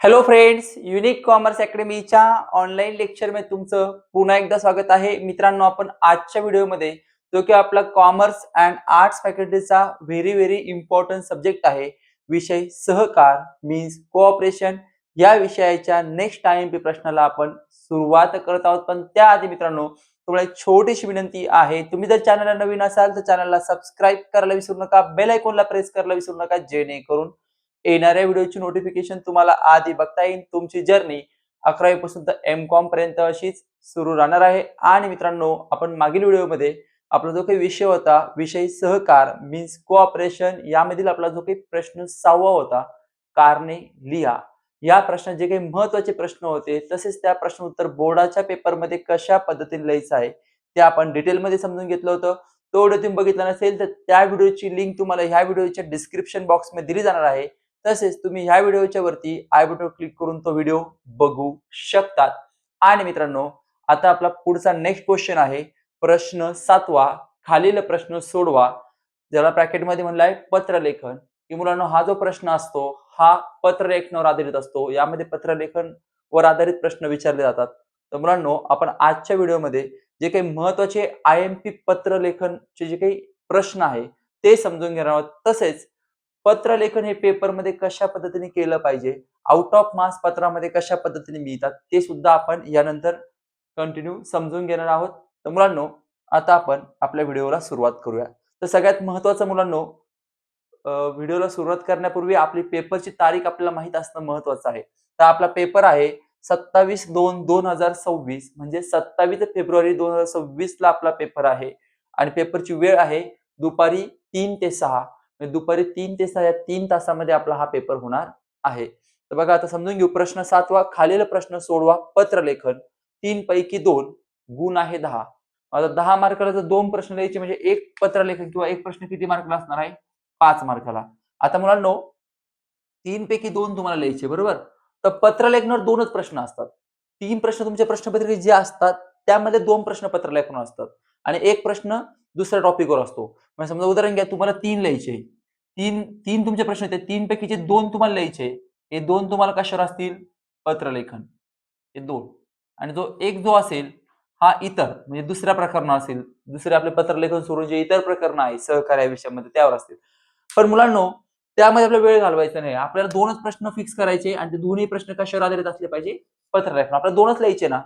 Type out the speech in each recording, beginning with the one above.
Hello friends unique commerce अकॅडमीच्या online लेक्चरमध्ये तुमचं पुन्हा एकदा स्वागत आहे. मित्रांनो आपण आजच्या व्हिडिओमध्ये जो की आपला कॉमर्स अँड आर्ट्स फॅकल्टीचा व्हेरी व्हेरी इम्पॉर्टंट सब्जेक्ट आहे. विषय सहकार मीन्स कोऑपरेशन या विषयाच्या नेक्स्ट टाइम पी प्रश्नाला आपण सुरुवात करत आहोत. पण त्याआधी मित्रांनो तुम्हाला एक छोटीशी विनंती आहे. तुम्ही जर चॅनलला नवीन असाल तर चॅनलला सबस्क्राईब करायला विसरू नका. बेल आयकॉनला प्रेस करायला विसरू नका जेणेकरून येणाऱ्या व्हिडिओची नोटिफिकेशन तुम्हाला आधी बघता येईल. तुमची जर्नी अकरावी पासून तर एम कॉम पर्यंत अशीच सुरू राहणार आहे. आणि मित्रांनो आपण मागील व्हिडिओमध्ये आपला जो काही विषय होता विषय सहकार मीन्स कोऑपरेशन यामधील आपला जो काही प्रश्न सहावा होता कारणे लिहा. या प्रश्नात जे काही महत्त्वाचे प्रश्न होते तसेच त्या प्रश्न उत्तर बोर्डाच्या पेपरमध्ये कशा पद्धतीने लिहायचं आहे ते आपण डिटेलमध्ये समजून घेतलं होतं. तो व्हिडिओ तुम्ही बघितला नसेल तर त्या व्हिडिओची लिंक तुम्हाला ह्या व्हिडिओच्या डिस्क्रिप्शन बॉक्समध्ये दिली जाणार आहे. तसेच तुम्ही ह्या व्हिडिओच्या वरती आय बटन क्लिक करून तो व्हिडिओ बघू शकतात. आणि मित्रांनो आता आपला पुढचा नेक्स्ट क्वेश्चन आहे. प्रश्न सातवा खालील प्रश्न सोडवा. ज्याला ब्रॅकेटमध्ये म्हणलाय पत्रलेखन. की मुलांना हा जो प्रश्न असतो हा पत्रलेखनावर आधारित असतो. यामध्ये पत्रलेखन वर आधारित प्रश्न विचारले जातात. तर मुलांनो आपण आजच्या व्हिडिओमध्ये जे काही महत्त्वाचे आय एम पी पत्रलेखनचे जे काही प्रश्न आहे ते समजून घेणार आहोत. तसेच पत्रलेखन हे पेपरमध्ये कशा पद्धतीने केलं पाहिजे? आउट ऑफ मास पत्रामध्ये कशा पद्धतीने मिळतात? ते सुद्धा आपण यानंतर कंटिन्यू समजून घेणार आहोत. तर मुलांनो आता आपण आपल्या व्हिडिओला सुरुवात करूया. तर सगळ्यात महत्वाचं मुलांनो व्हिडिओला सुरुवात करण्यापूर्वी आपली पेपरची तारीख आपल्याला माहीत असणं महत्वाचं आहे. तर आपला पेपर आहे सत्तावीस दोन दोन हजार सव्वीस म्हणजे सत्तावीस फेब्रुवारी दोन हजार सव्वीस ला आपला पेपर आहे. आणि पेपरची वेळ आहे दुपारी तीन ते सहा. म्हणजे दुपारी तीन ते सहा या तीन तासामध्ये आपला हा पेपर होणार आहे. तर बघा आता समजून घेऊ प्रश्न सातवा खालील प्रश्न सोडवा पत्रलेखन तीन पैकी दोन गुण आहे दहा. आता दहा मार्काला जर दोन प्रश्न लिहायचे म्हणजे एक पत्रलेखन किंवा एक प्रश्न किती मार्कला असणार आहे? पाच मार्काला. आता मुलांनो तीन पैकी दोन तुम्हाला लिहायचे बरोबर? तर पत्रलेखनावर दोनच प्रश्न असतात. तीन प्रश्न तुमच्या प्रश्नपत्रिकेत जे असतात त्यामध्ये दोन प्रश्न पत्रलेखन असतात. आणि एक प्रश्न दुसऱ्या टॉपिकवर असतो. म्हणजे समजा उदाहरण घ्या तुम्हाला तीन लिहायचे तीन तीन तुमचे प्रश्न येते तीन पैकीचे दोन तुम्हाला लिहायचे हे दोन तुम्हाला कशावर असतील? पत्रलेखन. हे दोन. आणि जो एक जो असेल हा इतर म्हणजे दुसऱ्या प्रकरण असेल. दुसरे आपले पत्रलेखन सोडून जे इतर प्रकरण आहे सहकार्य विषयामध्ये त्यावर असतील. पण मुलांनो त्यामध्ये आपला वेळ घालवायचा नाही. आपल्याला दोनच प्रश्न फिक्स करायचे आणि ते दोन्ही प्रश्न कशावर आधारित असले पाहिजे? पत्रलेखन. आपल्याला दोनच लिहायचे ना?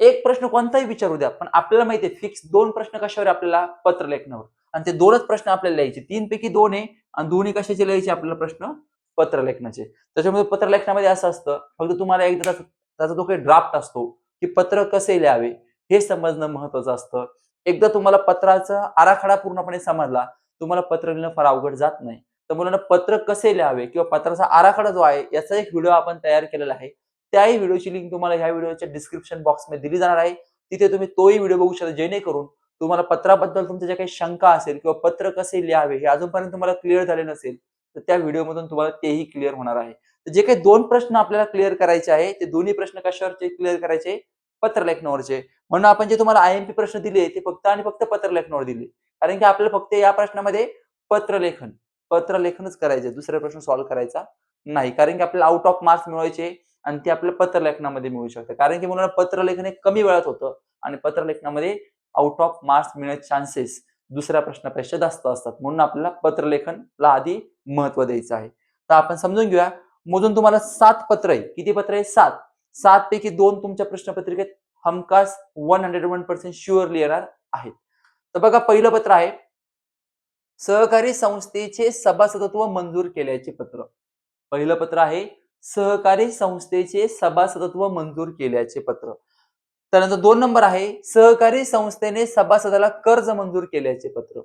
एक प्रश्न कोणताही विचारू द्या पण आपल्याला माहिती आहे फिक्स दोन प्रश्न कशावर आपल्याला पत्र लेखनावर आणि ते दोनच प्रश्न आपल्याला लिहायचे. तीन पैकी दोन आहे आणि दोन्ही कशाचे लिहायचे आपल्याला प्रश्न पत्र लेखनाचे त्याच्यामुळे पत्रलेखनामध्ये असं असतं फक्त तुम्हाला एकदा त्याचा त्याचा जो काही ड्राफ्ट असतो की पत्र कसे लिहावे हे समजणं महत्वाचं असतं. एकदा तुम्हाला पत्राचा आराखडा पूर्णपणे समजला तुम्हाला पत्र लिहिणं फार अवघड जात नाही. तर मुलांना पत्र कसे लिहावे किंवा पत्राचा आराखडा जो आहे याचा एक व्हिडिओ आपण तयार केलेला आहे. त्याही व्हिडिओची लिंक तुम्हाला ह्या व्हिडिओच्या डिस्क्रिप्शन बॉक्समध्ये दिली जाणार आहे. तिथे तुम्ही तोही व्हिडिओ बघू शकता जेणेकरून तुम्हाला पत्राबद्दल तुमच्या ज्या काही शंका असेल किंवा पत्र कसे लिहावे हे अजूनपर्यंत तुम्हाला क्लिअर झाले नसेल तर त्या व्हिडिओमधून तुम्हाला तेही क्लिअर होणार आहे. तर जे काही दोन प्रश्न आपल्याला क्लिअर करायचे आहे ते दोन्ही प्रश्न कशावरचे क्लिअर करायचे? पत्र लेखनावरचे म्हणून आपण जे तुम्हाला आयएमपी प्रश्न दिले ते फक्त आणि फक्त पत्र लेखनावर दिले. कारण की आपल्याला फक्त या प्रश्नामध्ये पत्रलेखन पत्रलेखनच करायचे दुसरा प्रश्न सॉल्व्ह करायचा नाही. कारण की आपल्याला आउट ऑफ मार्क्स मिळवायचे आणि ते आपल्या पत्रलेखनामध्ये मिळू शकतं. कारण की मुलांना पत्रलेखन हे कमी वेळात होतं आणि पत्रलेखनामध्ये आउट ऑफ मार्क्स मिळण्याचे चान्सेस दुसऱ्या प्रश्नापेक्षा जास्त असतात. म्हणून आपल्याला पत्रलेखनला आधी महत्त्व द्यायचं आहे. तर आपण समजून घेऊया. मोजून तुम्हाला सात पत्र आहे किती पत्र आहे सात. सात पैकी दोन तुमच्या प्रश्नपत्रिकेत हमखास one hundred one percent surely येणार आहेत. तर बघा पहिलं पत्र आहे सहकारी संस्थेचे सभासदत्व मंजूर केल्याचे पत्र. पहिलं पत्र आहे सहकारी संस्थेचे सभासदत्व मंजूर केल्याचे पत्र. त्यानंतर दोन नंबर आहे सहकारी संस्थेने सभासदाला कर्ज मंजूर केल्याचे पत्र.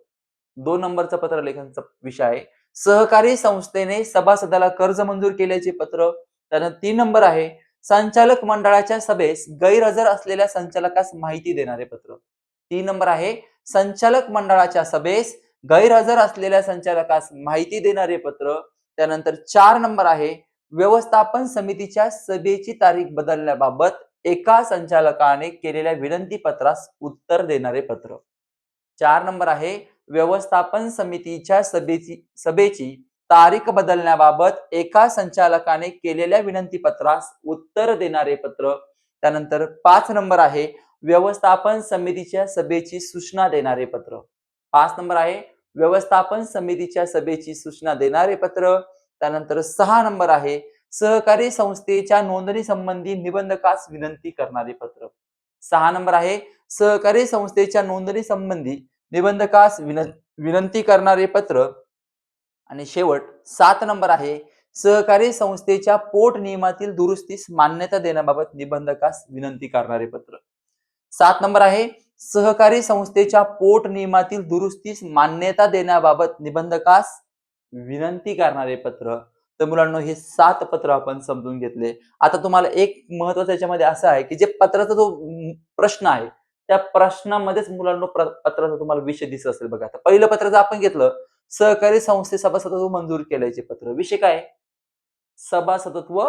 दोन नंबरचा पत्र लेखनचा विषय आहे. सहकारी संस्थेने सभासदाला कर्ज मंजूर केल्याचे पत्र. त्यानंतर तीन नंबर आहे संचालक मंडळाच्या सभेस गैरहजर असलेल्या संचालकास माहिती देणारे पत्र. तीन नंबर आहे संचालक मंडळाच्या सभेस गैरहजर असलेल्या संचालकास माहिती देणारे पत्र. त्यानंतर चार नंबर आहे व्यवस्थापन समितीच्या सभेची तारीख बदलण्याबाबत एका संचालकाने केलेल्या विनंती पत्रास उत्तर देणारे पत्र. चार नंबर आहे व्यवस्थापन समितीच्या सभेची सभेची तारीख बदलण्याबाबत एका संचालकाने केलेल्या विनंती पत्रास उत्तर देणारे पत्र. त्यानंतर पाच नंबर आहे व्यवस्थापन समितीच्या सभेची सूचना देणारे पत्र. पाच नंबर आहे व्यवस्थापन समितीच्या सभेची सूचना देणारे पत्र. त्यानंतर सहा नंबर आहे सहकारी संस्थेच्या नोंदणी संबंधी निबंधकास विनंती करणारे पत्र. सहा नंबर आहे सहकारी संस्थेच्या नोंदणी संबंधी निबंधकास विन विनंती करणारे पत्र. आणि शेवट सात नंबर आहे सहकारी संस्थेच्या पोट नियमातील दुरुस्तीस मान्यता देण्याबाबत निबंधकास विनंती करणारे पत्र. सात नंबर आहे सहकारी संस्थेच्या पोट नियमातील दुरुस्तीस मान्यता देण्याबाबत निबंधकास विनंती करणारे पत्र. तर मुलांना हे सात पत्र आपण समजून घेतले. आता तुम्हाला एक महत्वाचं याच्यामध्ये असं आहे की जे पत्राचा जो प्रश्न आहे त्या प्रश्नामध्येच मुलांना पत्राचा तुम्हाला विषय दिसत असेल बघा. आता पहिलं पत्र जर आपण घेतलं सहकारी संस्थे सभासदत्व मंजूर केल्याचे पत्र. विषय काय? सभासदत्व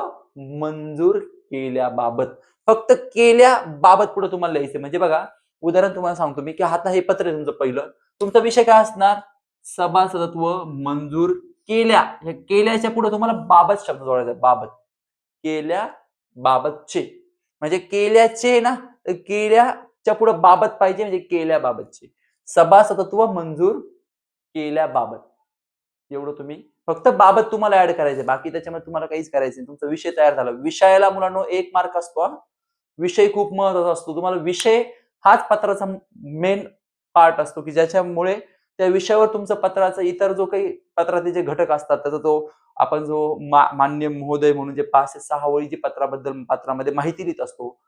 मंजूर केल्याबाबत. फक्त केल्याबाबत पुढे तुम्हाला लिहायचं म्हणजे बघा उदाहरण तुम्हाला सांगतो मी की आता हे पत्र आहे तुमचं पहिलं. तुमचा विषय काय असणार? सभासदत्व मंजूर केल्या. हे केल्याच्या पुढे तुम्हाला बाबत शब्द जोडायचा बाबत. केल्या बाबतचे म्हणजे केल्याचे ना केल्याच्या पुढे बाबत पाहिजे म्हणजे केल्याबाबतचे. सभासदत्व मंजूर केल्याबाबत. एवढं तुम्ही फक्त बाबत तुम्हाला ऍड करायचे बाकी त्याच्यामध्ये तुम्हाला काहीच करायचं नाही. तुमचा विषय तयार झाला. विषयाला मुलांना एक मार्क असतो विषय खूप महत्त्वाचा असतो. तुम्हाला विषय हाच पत्राचा मेन पार्ट असतो की ज्याच्यामुळे त्या विषयावर तुमचं पत्राचं इतर जो काही पत्राचे जे घटक असतात त्याचा तो आपण जो मा- मान्य महोदय म्हणून जे पाच ते सहा ओळी जी पत्राबद्दल पत्रामध्ये माहिती देत असतो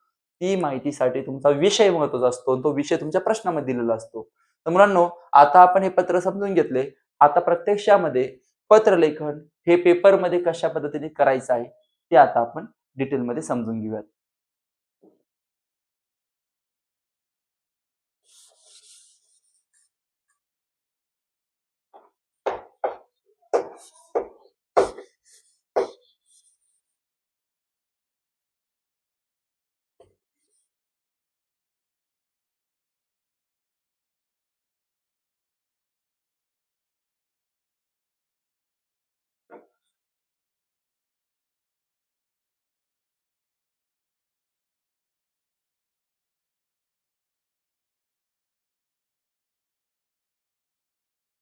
ती माहितीसाठी तुमचा विषय महत्त्वाचा असतो आणि तो विषय तुमच्या प्रश्नामध्ये दिलेला असतो. तर मुलांनो आता आपण हे पत्र समजून घेतले. आता प्रत्यक्षामध्ये पत्रलेखन हे पेपरमध्ये कशा पद्धतीने करायचं आहे ते आता आपण डिटेलमध्ये समजून घेऊयात.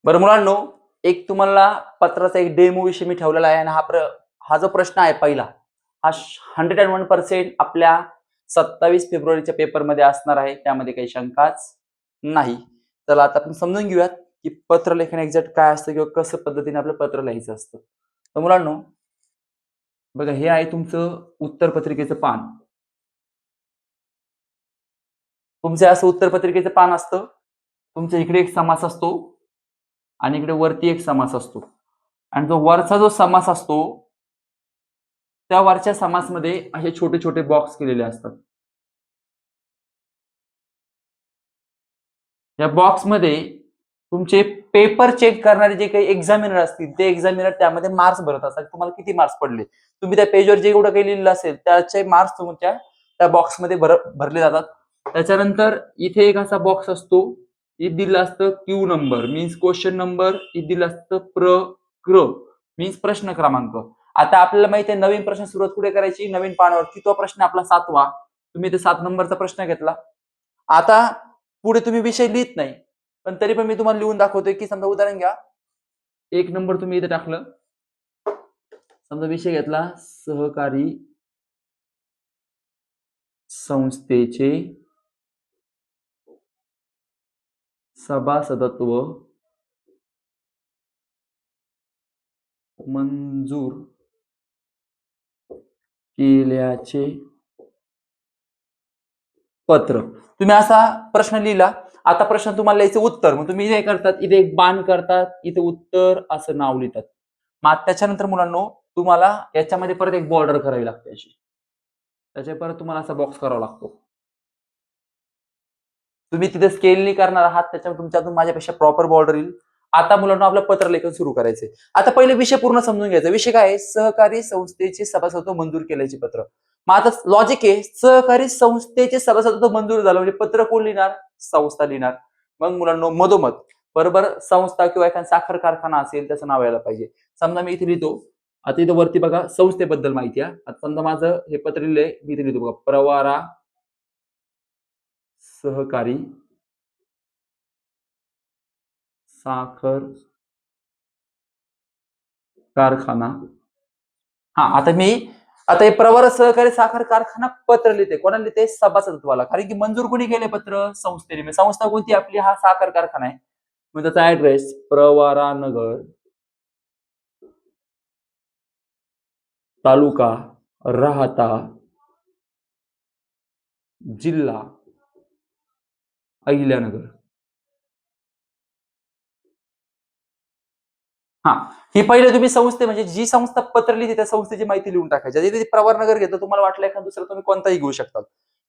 बरं मुलांनो एक तुम्हाला पत्राचा एक डेमो विषय मी ठेवलेला आहे आणि हा प्र हा जो प्रश्न आहे पहिला हा हंड्रेड अँड वन पर्सेंट आपल्या सत्तावीस फेब्रुवारीच्या पेपरमध्ये असणार आहे त्यामध्ये काही शंकाच नाही. चला आता आपण समजून घेऊयात की पत्रलेखन एक्झॅक्ट काय असतं किंवा कसं पद्धतीने आपलं पत्र लिहायचं असतं. तर मुलांनो बघा हे आहे तुमचं उत्तर पत्रिकेचं पान. तुमचं असं उत्तर पत्रिकेचं पान असतं. तुमच्या इकडे एक समास असतो. आणि इकडे वरती एक समास असतो. आणि जो वरचा जो समास असतो त्या वरच्या समासमध्ये असे छोटे छोटे बॉक्स केलेले असतात. या बॉक्समध्ये तुमचे पेपर चेक करणारे जे काही एक्झामिनर असतील ते एक्झामिनर त्यामध्ये मार्क्स भरत असतात. तुम्हाला किती मार्क्स पडले? तुम्ही त्या पेजवर जे एवढं काही लिहिलेलं असेल त्याचे मार्क्स तुमच्या त्या बॉक्समध्ये भर भरले जातात. त्याच्यानंतर इथे एक असा बॉक्स असतो. इथ दिलं असतं Q number means question number इथ दिलं असतं प्र क्र मीन्स प्रश्न क्रमांक. आता आपल्याला माहिती आहे नवीन प्रश्न सुरुवात कुठे करायची? नवीन पानावरती. तो प्रश्न आपला सातवा. तुम्ही ते सात नंबरचा प्रश्न घेतला. आता पुढे तुम्ही विषय लिहित नाही पण तरी पण मी तुम्हाला लिहून दाखवतोय की समजा उदाहरण घ्या. एक नंबर तुम्ही इथे टाकलं. समजा विषय घेतला सहकारी संस्थेचे सभासदत्व मंजूर केल्याचे पत्र. तुम्ही असा प्रश्न लिहिला आता प्रश्न तुम्हाला लिहायचं उत्तर. मग तुम्ही हे करतात इथे एक बाण करतात इथे उत्तर असं नाव लिहितात. मग त्याच्यानंतर मुलांनो तुम्हाला याच्यामध्ये परत एक बॉर्डर करावी लागते अशी. त्याच्या परत तुम्हाला असा बॉक्स करावा लागतो. तुम्ही तिथे स्केलनी करणार आहात त्याच्यामुळे तुमच्यातून माझ्यापेक्षा प्रॉपर बॉर्डर येईल. आता मुलांना आपलं पत्रलेखन सुरू करायचंय. आता पहिले विषय पूर्ण समजून घ्यायचा. विषय काय आहे? सहकारी संस्थेचे सभासदत्व मंजूर केल्याचे पत्र. मग आता लॉजिक आहे सहकारी संस्थेचे सभासदत्व मंजूर झालं म्हणजे पत्र कोण लिहिणार? संस्था लिहिणार. मग मुलांना मधोमध. बरोबर संस्था किंवा एखादा साखर कारखाना असेल त्याचं नाव यायला पाहिजे. समजा मी इथे लिहितो आता इथं वरती बघा संस्थेबद्दल माहिती आहे. आता समजा माझं हे पत्र लिहिलंय मी इथे लिहितो बघा प्रवारा सहकारी साखर कारखाना. हा आता मी आता हे प्रवर सहकारी साखर कारखाना पत्र लिहिते कोणाला लिहिते सभासदत्वाला कारण की मंजूर कोणी केले पत्र? संस्थेने. म्हणजे संस्था कोणती? आपली हा साखर कारखाना आहे. मग त्याचा ऍड्रेस प्रवारानगर तालुका राहता जिल्हा. अहिल्यानगर. हा ही पहिले तुम्ही संस्थे म्हणजे जी संस्था पत्र लिहिते त्या संस्थेची माहिती लिहून टाकायची. जरी ते प्रवरनगर घेतलं तुम्हाला वाटलं एखादा दुसरा तुम्ही कोणताही घेऊ शकता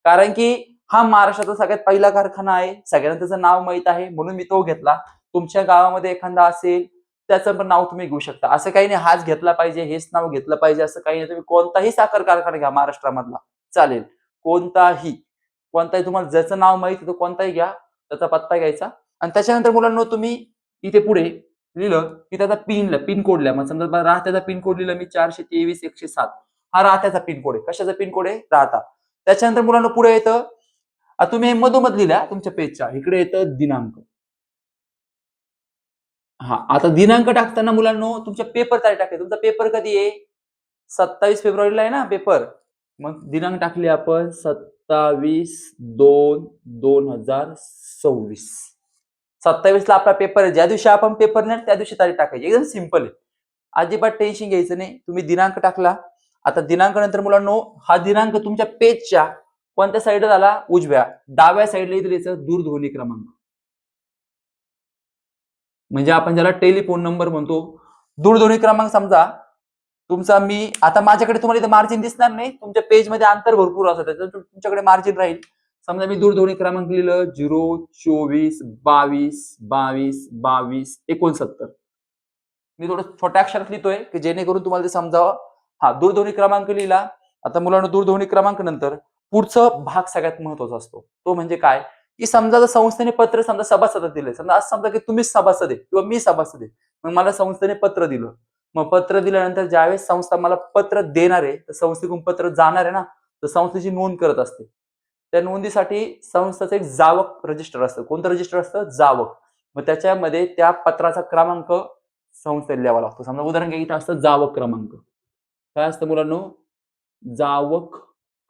कारण की हा महाराष्ट्राचा सगळ्यात पहिला कारखाना आहे. सगळ्यांना त्याचं नाव माहीत आहे म्हणून मी तो घेतला. तुमच्या गावामध्ये एखादा असेल त्याचं पण नाव तुम्ही घेऊ शकता. असं काही नाही हाच घेतला पाहिजे हेच नाव घेतलं पाहिजे असं काही नाही. तुम्ही कोणताही साखर कारखाना घ्या महाराष्ट्रामधला. चालेल. कोणताही. कोणताही तुम्हाला ज्याचं नाव माहिती आहे तो कोणताही घ्या त्याचा पत्ता घ्यायचा. आणि त्याच्यानंतर मुलांना तुम्ही इथे पुढे लिहिलं की त्याचा पिन पिन कोड लिहा. मग समजा राहत्याचा पिन कोड लिहिला मी चारशे तेवीस एकशे सात. हा राहत्याचा पिन कोड आहे. कशाचा पिन कोड आहे? राहता. त्याच्यानंतर मुलांना पुढे येतं तुम्ही मधोमध लिहिल्या तुमच्या पेजच्या इकडे येतं दिनांक. हा आता दिनांक टाकताना मुलांना तुमच्या पेपर तारीख टाकते तुमचा पेपर कधी आहे? सत्तावीस फेब्रुवारीला आहे ना पेपर मग दिनांक टाकले आपण सत्तावीस दोन दोन हजार सव्वीस. सत्तावीसला आपला पेपर आहे. ज्या दिवशी आपण पेपर नाही त्या दिवशी तारीख टाकायची. एकदम सिंपल आहे. अजिबात टेन्शन घ्यायचं नाही. तुम्ही दिनांक टाकला. आता दिनांक नंतर मुलांनो हा दिनांक तुमच्या पेजच्या कोणत्या साईडला झाला उजव्या. डाव्या साईडला इथे लिहायचं दूरध्वनी क्रमांक. म्हणजे आपण ज्याला टेलिफोन नंबर म्हणतो दूरध्वनी क्रमांक समजा तुमचा मी आता माझ्याकडे तुम्हाला इथे मार्जिन दिसणार नाही. तुमच्या पेजमध्ये अंतर भरपूर असतं त्याचं तुमच्याकडे मार्जिन राहील. समजा मी दूरध्वनी क्रमांक लिहिलं झिरो चोवीस बावीस बावीस बावीस एकोणसत्तर. मी थोडं छोट्या अक्षरात लिहितोय की जेणेकरून तुम्हाला ते समजावं. हा दूरध्वनी क्रमांक लिहिला. आता मुलांना दूरध्वनी क्रमांक नंतर पुढचं भाग सगळ्यात महत्त्वाचा असतो. तो म्हणजे काय? की समजा जर संस्थेने पत्र समजा सभासद दिलं. समजा असं समजा की तुम्हीच सभासद आहे किंवा मी सभासद आहे. मग मला संस्थेने पत्र दिलं. मग पत्र दिल्यानंतर ज्यावेळेस संस्था मला पत्र देणार आहे तर संस्थेकडून पत्र जाणार आहे ना तर संस्थेची नोंद करत असते. त्या नोंदीसाठी संस्थेचं एक जावक रजिस्टर असतं. कोणतं रजिस्टर असतं? जावक. मग त्याच्यामध्ये त्या पत्राचा क्रमांक संस्थेला लिहावा लागतो. समजा उदाहरण घ्या इथं असतं जावक क्रमांक. काय असतं मुलांनो? जावक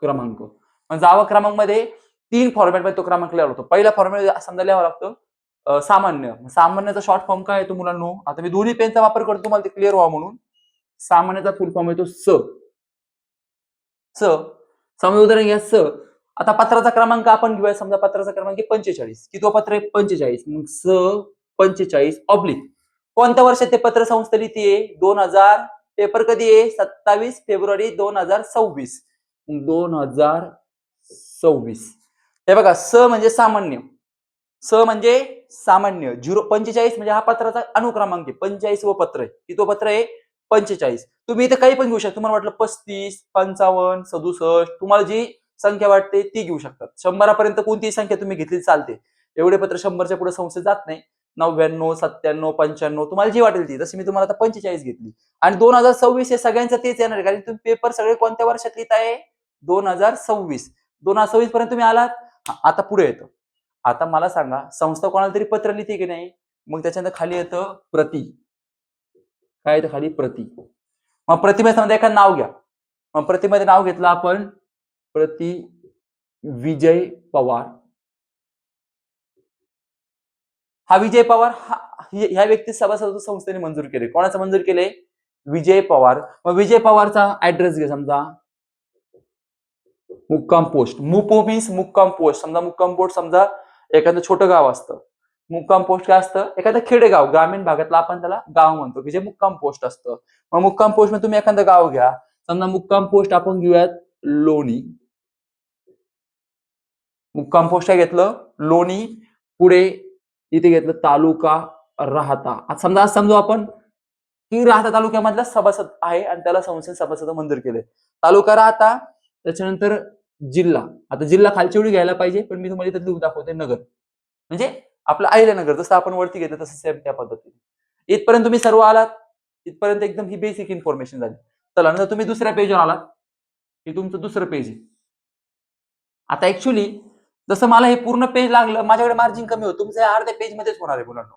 क्रमांक. मग जावक क्रमांकमध्ये तीन फॉर्मॅटमध्ये तो क्रमांक लिहावा लागतो. पहिला फॉर्मॅट समजा लिहावा लागतो. सामान्य. सामान्याचा शॉर्ट फॉर्म काय आहे तो मुलांनो? आता मी दोन्ही पेनचा वापर करतो तुम्हाला ते क्लिअर व्हावं म्हणून. सामान्याचा फुल फॉर्म येतो स. स. समजा उदाहरण घ्या स. आता पत्राचा क्रमांक आपण घेऊया. समजा पत्राचा क्रमांक पंचेचाळीस. की तो पत्र आहे? पंचेचाळीस. मग स पंचेचाळीस ऑब्लिक कोणत्या वर्षात ते पत्र संस्था लिहिते दोन हजार पेपर कधी आहे? सत्तावीस फेब्रुवारी दोन हजार सव्वीस. दोन हजार सव्वीस. हे बघा स म्हणजे सामान्य. स म्हणजे सामान्य झिरो पंचेचाळीस म्हणजे हा पत्राचा अनुक्रमांक आहे. पंचेचाळीस व पत्र आहे. की तो पत्र आहे? पंचेचाळीस. तुम्ही इथे काही पण घेऊ शकता. तुम्हाला वाटलं पस्तीस पंचावन्न सदुसष्ट तुम्हाला जी संख्या वाटते ती घेऊ शकतात. शंभरापर्यंत कोणतीही संख्या तुम्ही घेतली चालते. एवढे पत्र शंभरच्या पुढे संस्थेत जात नाही. नव्याण्णव सत्त्याण्णव पंच्याण्णव तुम्हाला जी वाटेल ती. जशी मी तुम्हाला आता पंचेचाळीस घेतली. आणि दोन हजार सव्वीस हे सगळ्यांचं तेच येणार आहे. कारण तुम्ही पेपर सगळे कोणत्या वर्षात लिहित आहे दोन हजार सव्वीस. दोन हजार सव्वीस पर्यंत तुम्ही आलात? आता पुढे येतो. आता मला सांगा संस्था कोणाला तरी पत्र लिहिते की नाही? मग त्याच्यानंतर खाली येतं प्रति. काय येतं खाली? प्रति. मग प्रतिमेचं समजा एखादं नाव घ्या. मग प्रतिमध्ये नाव घेतलं आपण प्रति विजय पवार. हा विजय पवार हा ह्या व्यक्ती सभासद संस्थेने मंजूर केले. कोणाचं मंजूर केले? विजय पवार. मग विजय पवारचा ऍड्रेस घे समजा. मुक्काम पोस्ट मुपो मीन्स मुक्काम पोस्ट समजा मुक्काम पोस्ट समजा एखादं छोटं गाव असतं. मुक्काम पोस्ट काय असतं? एखादं खेडेगाव ग्रामीण भागातला आपण त्याला गाव म्हणतो की जे मुक्काम पोस्ट असतं. मग मुक्काम पोस्टमध्ये तुम्ही एखादं गाव घ्या. समजा मुक्काम पोस्ट आपण घेऊयात लोणी. मुक्काम पोस्ट काय घेतलं? लोणी. पुढे इथे घेतलं तालुका राहता. आता समजा समजू आपण की राहता तालुक्यामधला सभासद आहे आणि त्याला संस्थेने सभासद मंजूर केले तालुका राहता त्याच्यानंतर जिल्हा. आता जिल्हा खालची उडी घ्यायला पाहिजे पण मी तुम्हाला इथं लिहून दाखवते नगर. म्हणजे आपलं अहिल्यानगर जसं आपण वरती घेतो तसं सेम त्या पद्धतीने. इथपर्यंत तुम्ही सर्व आलात इथपर्यंत एकदम ही बेसिक इन्फॉर्मेशन झाली. चला नंतर तुम्ही दुसऱ्या पेजवर आलात. हे तुमचं दुसरं पेज आहे. आता ऍक्च्युली जसं मला हे पूर्ण पेज लागलं माझ्याकडे मार्जिन कमी होतं. तुमचं अर्ध्या पेज मध्येच होणार आहे मुलांना.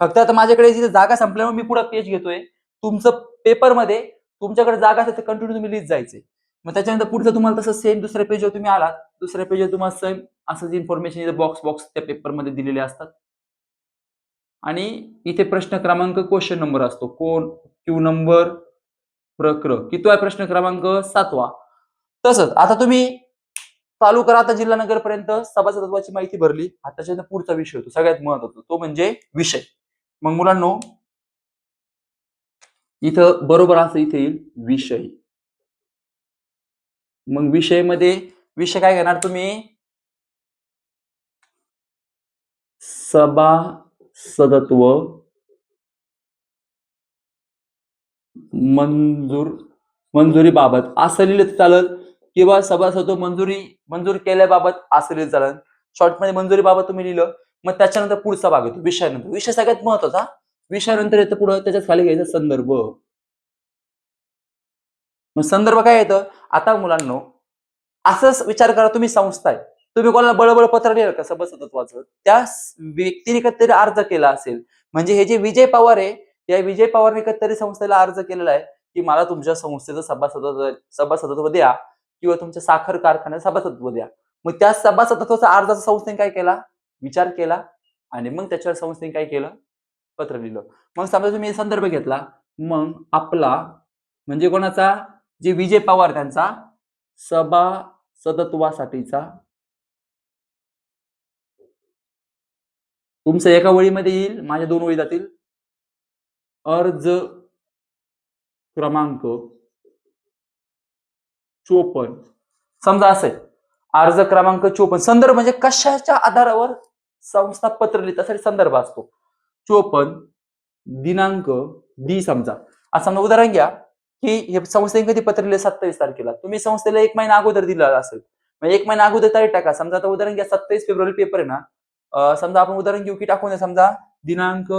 फक्त आता माझ्याकडे जिथे जागा संपल्यामुळे मी पुढे पेज घेतोय. तुमचं पेपरमध्ये तुमच्याकडे जागा असेल तर कंटिन्यू तुम्ही लिहित जायचे मग त्याच्यानंतर पुढचं तुम्हाला तसं सेम दुसऱ्या पेजवर तुम्ही आलात. दुसऱ्या पेजवर तुम्हाला सेम असंच इन्फॉर्मेशन बॉक्स बॉक्स त्या पेपरमध्ये दिलेले असतात. आणि इथे प्रश्न क्रमांक क्वेश्चन नंबर असतो. कोण? क्यू नंबर प्रक्र. किती आहे प्रश्न क्रमांक? सातवा. तसंच आता तुम्ही चालू करा आता जिल्हा नगरपर्यंत सभासदत्वाची माहिती भरली. आता त्याच्यानंतर पुढचा विषय होतो. सगळ्यात महत्त्वाचा तो म्हणजे विषय. मग मुलांनो इथं बरोबर असं इथे येईल विषय. मग विषयमध्ये विषय काय घेणार तुम्ही? सभासदत्व मंजूर मंजुरीबाबत. असं लिहिलं तर चालत किंवा सभासदत्व मंजुरी मंजूर केल्याबाबत असं लिहिलं चालत शॉर्टमध्ये मंजुरीबाबत तुम्ही लिहिलं. मग त्याच्यानंतर पुढचा भाग येतो. विषयानंतर. विषय सगळ्यात महत्त्वाचा. विषयानंतर येतं पुढं. त्याच्यात खाली घ्यायचा संदर्भ. मग संदर्भ काय येतं? आता मुलांनो असंच विचार करा तुम्ही संस्था आहे. तुम्ही कोणाला बळबळ पत्र लिहिलं का? सभासदत्वाचं? त्या व्यक्तीने कधीतरी अर्ज केला असेल. म्हणजे हे जे विजय पवार आहे या विजय पवारने कधीतरी संस्थेला अर्ज केलेला आहे की मला तुमच्या संस्थेचं सभासदत्व सभासदत्व द्या किंवा तुमच्या साखर कारखान्यात सभासदत्व द्या. मग त्या सभासदत्वाचा अर्जाचा संस्थेने काय केला? विचार केला आणि मग त्याच्यावर संस्थेने काय केलं? पत्र लिहिलं. मग समजा तुम्ही संदर्भ घेतला मग आपला म्हणजे कोणाचा? जे विजय पवार त्यांचा सभा सदत्वासाठीचा. तुमचं एका वळीमध्ये येईल माझ्या दोन वळी जातील. अर्ज क्रमांक चोपन्न. समजा असेल अर्ज क्रमांक चोपन्न. संदर्भ म्हणजे कशाच्या आधारावर संस्था पत्र लिहित त्यासाठी संदर्भ असतो. चोपन्न दिनांक दी समजा. असं समजा उदाहरण घ्या. की हे संस्थेने कधी पत्र लिहिलं सत्तावीस तारखेला. तुम्ही संस्थेला एक महिना अगोदर दिला असेल. म्हणजे एक महिना अगोदर तारीख टाका. समजा आता उदाहरण घ्या सत्तावीस फेब्रुवारी पेपर आहे ना समजा आपण उदाहरण घेऊ की टाकून समजा दिनांक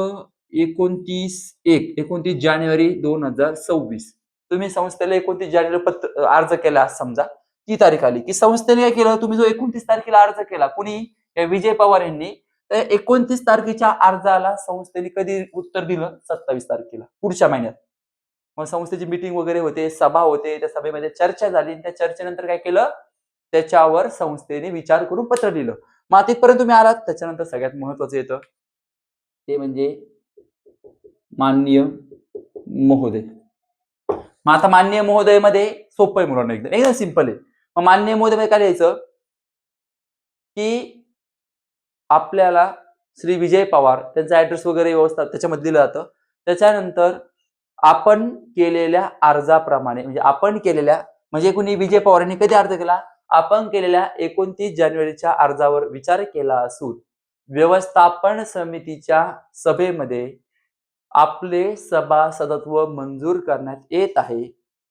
एकोणतीस एक एकोणतीस जानेवारी दोन हजार सव्वीस. तुम्ही संस्थेला एकोणतीस जानेवारी पत्र अर्ज केला समजा ती तारीख आली. की संस्थेने काय केलं? तुम्ही जो एकोणतीस तारखेला अर्ज केला कुणी? या विजय पवार यांनी. एकोणतीस तारखेच्या अर्जाला संस्थेने कधी उत्तर दिलं? सत्तावीस तारखेला पुढच्या महिन्यात. मग संस्थेची मिटिंग वगैरे होते सभा होते त्या सभेमध्ये चर्चा झाली. आणि त्या चर्चेनंतर काय केलं? त्याच्यावर संस्थेने विचार करून पत्र लिहिलं. मग आता तुम्ही आलात त्याच्यानंतर सगळ्यात महत्वाचं येतं. ते म्हणजे माननीय महोदय. मग आता माननीय महोदयमध्ये सोपं आहे मुलांना एकदम. एकदम सिंपल आहे. मग माननीय महोदयमध्ये काय लिहायचं? की आपल्याला श्री विजय पवार त्यांचा ऍड्रेस वगैरे व्यवस्था त्याच्यामध्ये दिलं जातं. त्याच्यानंतर आपण केलेल्या अर्जाप्रमाणे म्हणजे आपण केलेल्या म्हणजे कुणी विजय पवार यांनी कधी अर्ज केला? आपण केलेल्या एकोणतीस जानेवारीच्या अर्जावर विचार केला असून व्यवस्थापन समितीच्या सभेमध्ये आपले सभासदत्व मंजूर करण्यात येत आहे.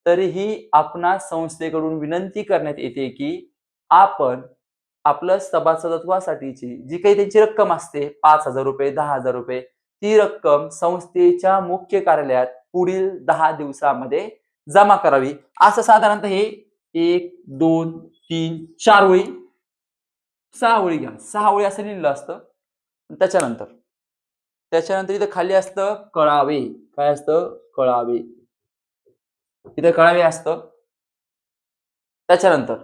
तरीही आपणा संस्थेकडून विनंती करण्यात येते की आपण आपलं सभासदत्वासाठीची जी काही त्यांची रक्कम असते पाच हजार रुपये दहा हजार रुपये ती रक्कम संस्थेच्या मुख्य कार्यालयात पुढील दहा दिवसामध्ये जमा करावी. असं साधारणतः हे एक दोन तीन चार ओळी. सहा ओळी घ्या. सहा ओळी असं लिहिलं असतं. त्याच्यानंतर. त्याच्यानंतर इथं खाली असतं कळावे. काय असतं? कळावे. इथं कळावे असतं. त्याच्यानंतर.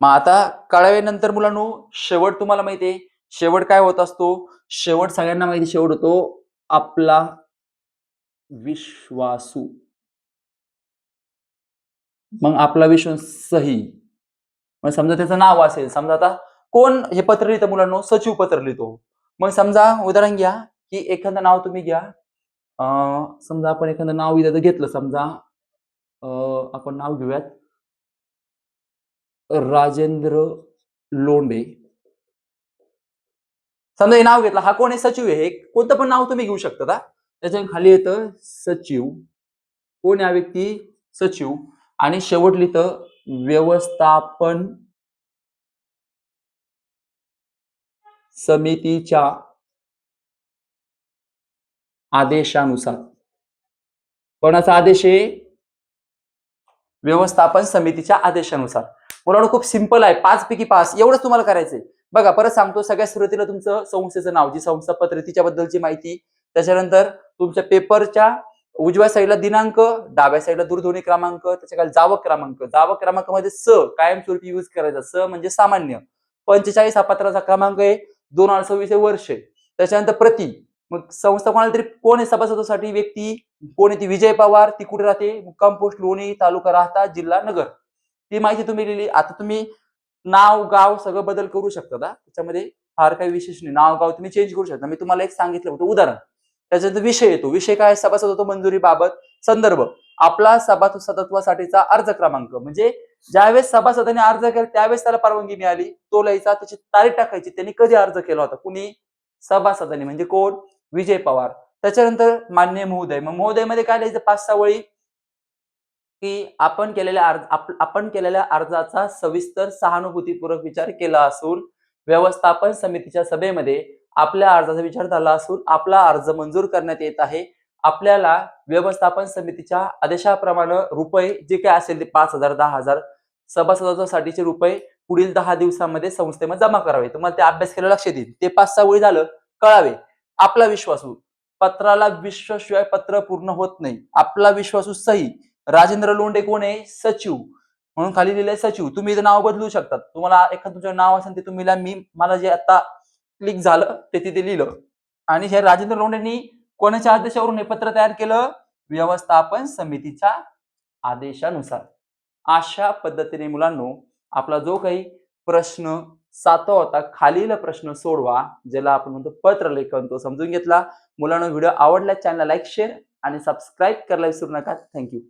मग आता कळावेनंतर मुलांनो शेवट तुम्हाला माहिती आहे. शेवट काय होत असतो? शेवट सगळ्यांना माहिती शेवट होतो आपला विश्वासू. मग आपला विश्वास सही. मग समजा त्याचं नाव असेल समजा आता कोण हे पत्र लिहितं मुलांनो? सचिव पत्र लिहितो. मग समजा उदाहरण घ्या की एखादं नाव तुम्ही घ्या. समजा आपण एखादं नाव इथं घेतलं समजा आपण नाव घेऊयात. राजेंद्र लोंढे. समजा हे नाव घेतलं हा कोण आहे? सचिव आहे. कोणतं पण नाव तुम्ही घेऊ शकता. का त्याच्याखाली येतं सचिव. कोण या व्यक्ती? सचिव. आणि शेवट लिहितं व्यवस्थापन समितीच्या आदेशानुसार. कोणाचा आदेश आहे? व्यवस्थापन समितीच्या आदेशानुसार. मुलांना खूप सिंपल आहे. पाच पैकी पाच. एवढंच तुम्हाला करायचंय. बघा परत सांगतो सगळ्या सुरुवातीला तुमचं संस्थेचं नाव जी संस्था पत्र तिच्याबद्दलची माहिती त्याच्यानंतर तुमच्या पेपरच्या उजव्या साईडला दिनांक डाव्या साईडला दूरध्वनी क्रमांक त्याच्याखाली जावक क्रमांक. जावक क्रमांकामध्ये स कायमस्वरूपी यूज करायचा. स म्हणजे सामान्य. पंचेचाळीस हा पत्राचा क्रमांक आहे. दोन हजार सव्वीस हे वर्ष त्याच्यानंतर प्रति. मग संस्था कोणाला तरी कोण आहे सभासदासाठी व्यक्ती? कोण आहे ती? विजय पवार. ती कुठे राहते? मुक्काम पोस्ट लोणी तालुका राहता जिल्हा नगर. ती माहिती तुम्ही लिहिली. आता तुम्ही नाव गाव सगळं बदल करू शकता. त्याच्यामध्ये फार काही विशेष नाही. नाव गाव तुम्ही चेंज करू शकता. मी तुम्हाला एक सांगितलं होतं. उदाहरण. त्याच्यानंतर विषय येतो. विषय काय? सभासदत्व सभासद बाबत मंजुरीबाबत संदर्भ. आपला सभासदत्वासाठीचा अर्ज क्रमांक. म्हणजे ज्यावेळेस सभासदाने अर्ज केला त्यावेळेस त्याला परवानगी मिळाली. तो लिहायचा त्याची तारीख टाकायची. त्यांनी कधी अर्ज केला होता? कुणी? सभासदाने. म्हणजे कोण? विजय पवार. त्याच्यानंतर मान्य महोदय. मग महोदयमध्ये काय लिहायचं? पाच सहा वळी? की आपण केलेल्या अर्ज आपण केलेल्या अर्जाचा सविस्तर सहानुभूतीपूर्वक विचार केला असून व्यवस्थापन समितीच्या सभेमध्ये आपल्या अर्जाचा विचार झाला असून आपला अर्ज मंजूर करण्यात येत आहे. आपल्याला व्यवस्थापन समितीच्या आदेशाप्रमाणे रुपये जे काय असेल ते पाच हजार दहा हजार सभासदासाठीचे रुपये पुढील दहा दिवसामध्ये संस्थेमध्ये जमा करावे. तुम्हाला ते अभ्यास केला लक्ष देईल ते पाच सहा वेळी झालं कळावे. आपला विश्वासू हो. पत्राला विश्वाशिवाय पत्र पूर्ण होत नाही. आपला विश्वासू हो सही. राजेंद्र लोंडे कोण आहे? सचिव. म्हणून खाली लिहिले सचिव. तुम्ही इथं नाव बदलू शकतात तुम्हाला एखादं तुमचं नाव असेल ते तुम्ही मी मला जे आता क्लिक झालं ते तिथे लिहिलं. आणि हे राजेंद्र लोंढेंनी कोणाच्या आदेशावरून हे पत्र तयार केलं? व्यवस्थापन समितीच्या आदेशानुसार. अशा पद्धतीने मुलांनो आपला जो काही प्रश्न सातवा होता खालील प्रश्न सोडवा ज्याला आपण म्हणतो पत्र लेखन तो समजून घेतला. मुलांना व्हिडिओ आवडला चॅनल लाईक शेअर आणि सबस्क्राईब करायला विसरू नका. थँक्यू